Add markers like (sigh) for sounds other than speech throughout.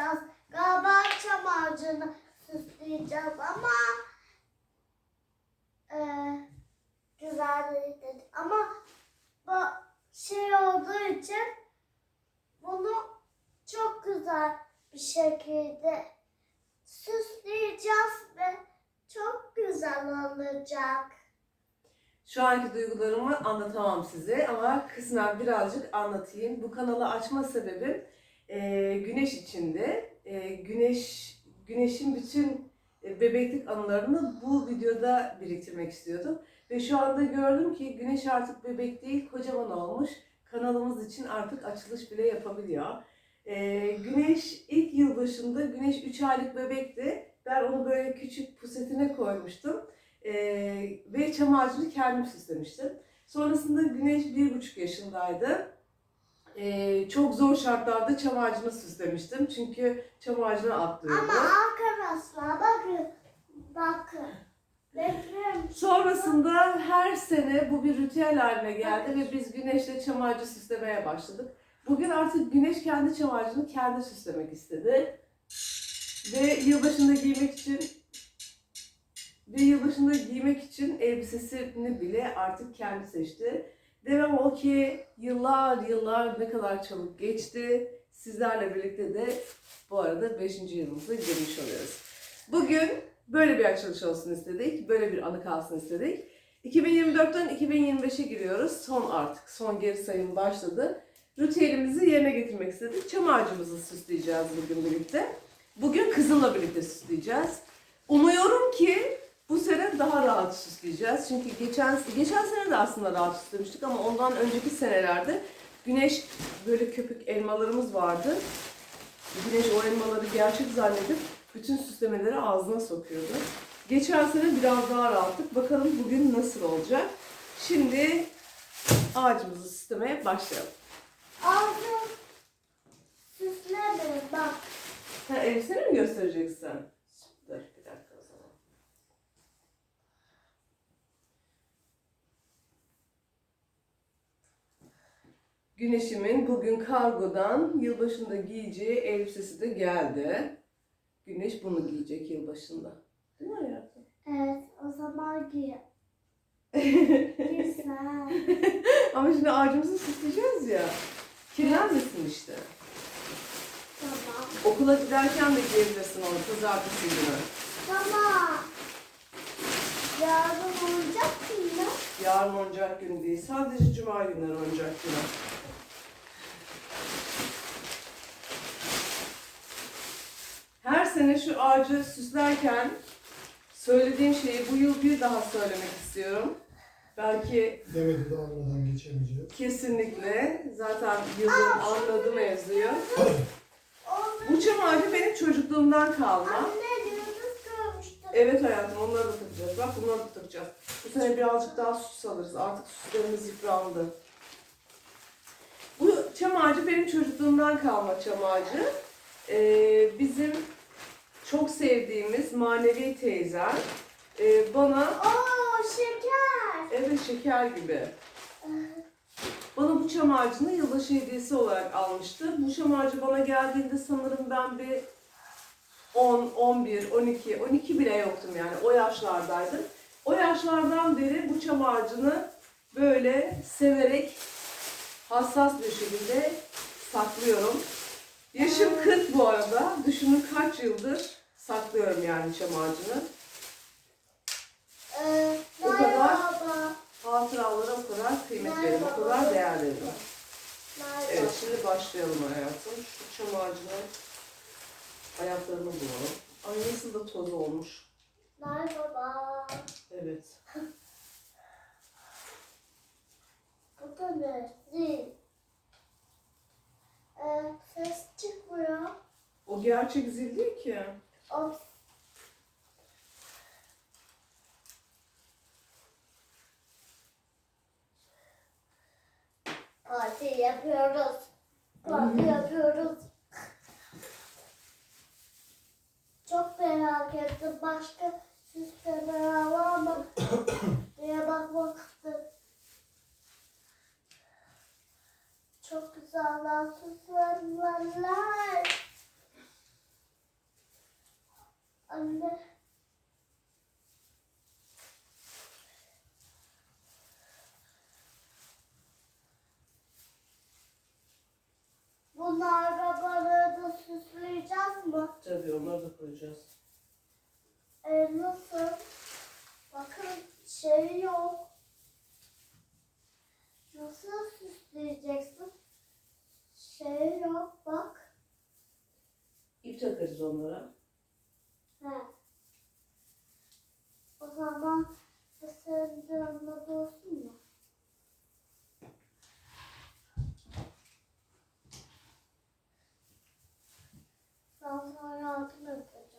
süsleyeceğiz. Galiba ağacını süsleyeceğiz ama e, güzel dedik. Ama bu şey olduğu için bunu çok güzel bir şekilde süsleyeceğiz ve çok güzel olacak. Şu anki duygularımı anlatamam size ama kısmen birazcık anlatayım. Bu kanalı açma sebebim e, güneş içinde. E, güneş güneşin bütün e, bebeklik anılarını bu videoda biriktirmek istiyordum. Ve şu anda gördüm ki güneş artık bebek değil kocaman olmuş. Kanalımız için artık açılış bile yapabiliyor. E, güneş ilk yılbaşında Güneş 3 aylık bebekti. Ben onu böyle küçük pusetine koymuştum. Ee, ve çam ağacını kendim süslemiştim. Sonrasında Güneş bir buçuk yaşındaydı. Ee, çok zor şartlarda çam ağacını süslemiştim. Çünkü çam ağacına atlıyordu. Ama arkadaşlar bakın bakın. Bekleyin. Sonrasında her sene bu bir ritüel haline geldi ve biz Güneş'le çam ağacı süslemeye başladık. Bugün artık Güneş kendi çam ağacını kendi süslemek istedi. Ve yılbaşında giymek için ve yılbaşında giymek için elbisesini bile artık kendi seçti. Demem o ki yıllar yıllar ne kadar çabuk geçti. Sizlerle birlikte de bu arada 5. yılımıza girmiş oluyoruz. Bugün böyle bir açılış olsun istedik. Böyle bir anı kalsın istedik. 2024'ten 2025'e giriyoruz. Son artık. Son geri sayım başladı. Ritüelimizi yerine getirmek istedik. Çam ağacımızı süsleyeceğiz bugün birlikte. Bugün kızımla birlikte süsleyeceğiz. Umuyorum ki bu sene daha rahat süsleyeceğiz. Çünkü geçen geçen sene de aslında rahat süslemiştik ama ondan önceki senelerde güneş böyle köpük elmalarımız vardı. Güneş o elmaları gerçek zannedip bütün süslemeleri ağzına sokuyordu. Geçen sene biraz daha rahattık. Bakalım bugün nasıl olacak. Şimdi ağacımızı süslemeye başlayalım. Ağzım süsleme bak. Ha, elbiseni mi göstereceksin? Dur bir dakika o zaman. Güneşimin bugün kargodan yılbaşında giyeceği elbisesi de geldi. Güneş bunu giyecek yılbaşında. Değil mi hayatım? Evet o zaman giy. (laughs) Güzel. Ama şimdi ağacımızı süsleyeceğiz ya. Kirlenmesin işte. tamam. Okula giderken de giyebilirsin onu pazartesi günü. Tamam. Yarın olacak mı? Yarın oyuncak günü değil. Sadece cuma günleri oyuncak günü. Her sene şu ağacı süslerken söylediğim şeyi bu yıl bir daha söylemek istiyorum. Belki Demedi de almadan geçemeyeceğiz. kesinlikle zaten yılın anladı mevzuyu. Bu çam ağacı benim çocukluğumdan kalma. anne yıldız görmüştüm. Evet hayatım onları da takacağız. Bak bunları da takacağız. Bu sene birazcık daha süs alırız. Artık süslerimiz yıprandı. Bu çam ağacı benim çocukluğumdan kalma çam ağacı. Ee, bizim çok sevdiğimiz manevi teyzem e, bana Oo şeker. evet şeker gibi bana bu çam ağacını yılbaşı hediyesi olarak almıştı. Bu çam ağacı bana geldiğinde sanırım ben bir 10, 11, 12, 12 bile yoktum yani o yaşlardaydım. O yaşlardan beri bu çam ağacını böyle severek hassas bir şekilde saklıyorum. Yaşım 40 bu arada. Düşünün kaç yıldır saklıyorum yani çam ağacını. Ee, O kadar. merhaba. Hatıralara o kadar kıymet veririm, o kadar değer. Merhaba. Evet şimdi başlayalım hayatım. Şu çam ağacına ayaklarını bulalım. Ay nasıl da toz olmuş. Merhaba. Evet. (laughs) Bu da ne? Zil. Ee, ses çıkmıyor. O gerçek zil değil ki. Parti yapıyoruz. Parti yapıyoruz. Çok merak ettim. Başka süslemeler var mı diye bakmak. Çok güzeller süslemeler. Anne. Bunu arabaları da süsleyeceğiz mi? Tabii onları da koyacağız. E, nasıl? Bakın şey yok. Nasıl süsleyeceksin? Şey yok bak. İp takarız onlara. He. O zaman senin yanında olsun mu? Ben sana yardım edeceğim.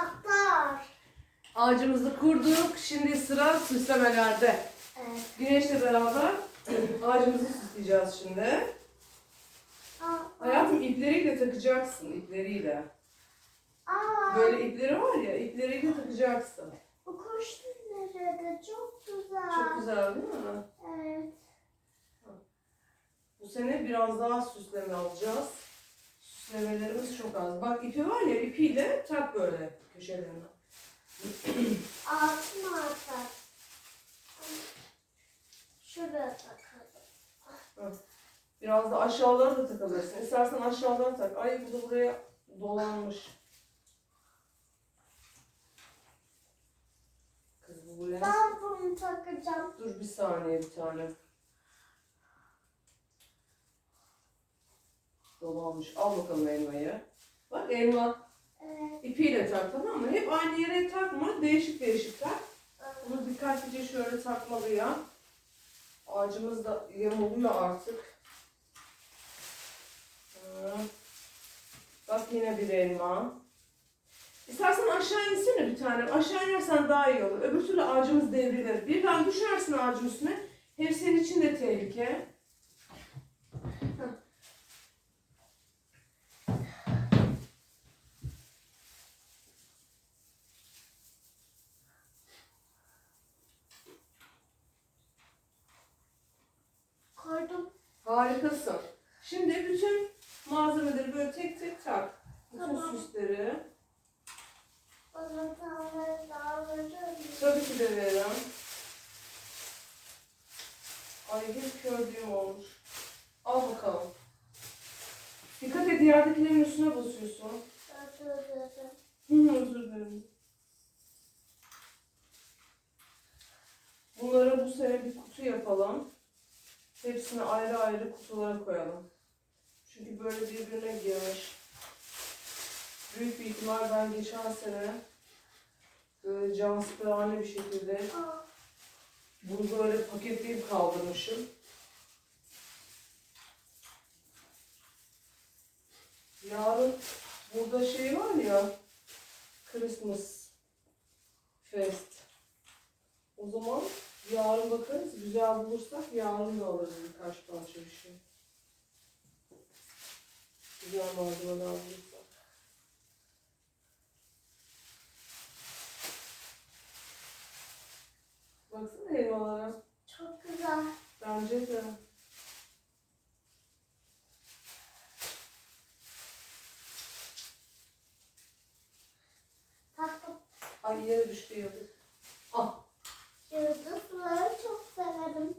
Şaklar. Ağacımızı kurduk. Şimdi sıra süslemelerde. Evet. Güneşle beraber ağacımızı süsleyeceğiz şimdi. Aa, Hayatım ipleriyle takacaksın, ipleriyle. aa, Böyle ipleri var ya, ipleriyle takacaksın. bu kuş nerede? Çok güzel. Çok güzel değil mi? Evet. Bu sene biraz daha süsleme alacağız. Süslemelerimiz çok az. Bak ipi var ya, ipiyle tak böyle köşelerine. (clears throat) Altına atar. Şuraya takalım. Biraz da aşağılara da takabilirsin. İstersen aşağılara tak. Ay bu da buraya dolanmış. Kız bu buraya... Ben bunu takacağım. Dur bir saniye bir tane. Dolanmış. Al bakalım elmayı. Bak elma. İpiyle tak tamam mı? Hep aynı yere takma. Değişik değişik tak. Bunu dikkatlice şöyle takmalıya. Ağacımız da yamuluyor artık. Bak yine bir elma. İstersen aşağı insene bir tane. Aşağı inersen daha iyi olur. Öbür türlü ağacımız devrilir. Birden düşersin ağacın üstüne. Hem senin için de tehlike. Harikasın. Şimdi bütün malzemeleri böyle tek tek tak. Bütün Tamam. süsleri. Verir misin? Tabii ki de veririm. Ay hep kördüğüm olmuş. Al bakalım. Dikkat et yerdekilerin üstüne basıyorsun. Hı, özür dilerim. Bunları bu sene bir kutu yapalım. Hepsini ayrı ayrı kutulara koyalım. Çünkü böyle birbirine girmiş. Büyük bir ihtimal ben geçen sene böyle cansperane bir şekilde bunu böyle paketleyip kaldırmışım. Yarın burada şey var ya Christmas Fest. O zaman yarın bakarız. Güzel bulursak yarın da alırız birkaç parça bir şey. Güzel malzemeler bulursak. Baksana elmalara. çok güzel. Bence de. Ay yere düştü yıldız. Ah. Yıldızları çok severim.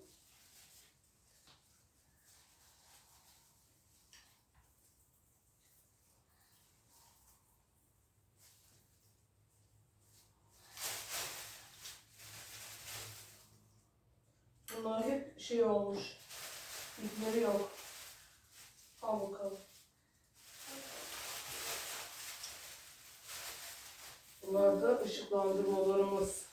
Bunlar hep şey olmuş. İpleri yok. Al bakalım. Bunlar da ışıklandırmalarımız.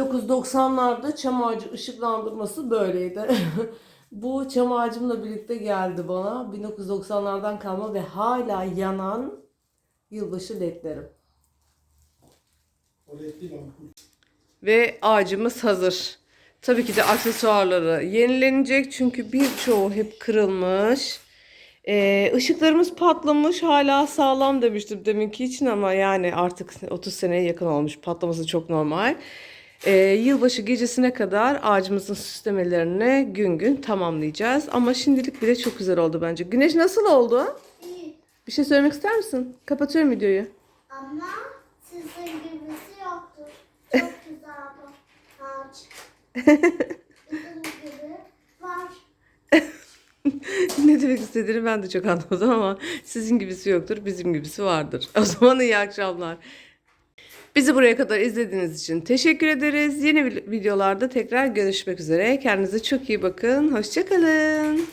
1990'larda çam ağacı ışıklandırması böyleydi. (laughs) Bu çam ağacımla birlikte geldi bana. 1990'lardan kalma ve hala yanan yılbaşı ledlerim. Ve ağacımız hazır. Tabii ki de aksesuarları yenilenecek çünkü birçoğu hep kırılmış. Ee, ışıklarımız patlamış hala sağlam demiştim deminki için ama yani artık 30 seneye yakın olmuş patlaması çok normal. Ee, yılbaşı gecesine kadar ağacımızın süslemelerini gün gün tamamlayacağız. Ama şimdilik bile çok güzel oldu bence. Güneş nasıl oldu? İyi. Bir şey söylemek ister misin? Kapatıyorum videoyu. Ama sizin gibisi yoktu. (laughs) Çok güzel bu ağaç. Bizim gibi var. (laughs) ne demek istediğini ben de çok anlamadım ama sizin gibisi yoktur, bizim gibisi vardır. (laughs) O zaman iyi akşamlar. Bizi buraya kadar izlediğiniz için teşekkür ederiz. Yeni videolarda tekrar görüşmek üzere. Kendinize çok iyi bakın. Hoşçakalın.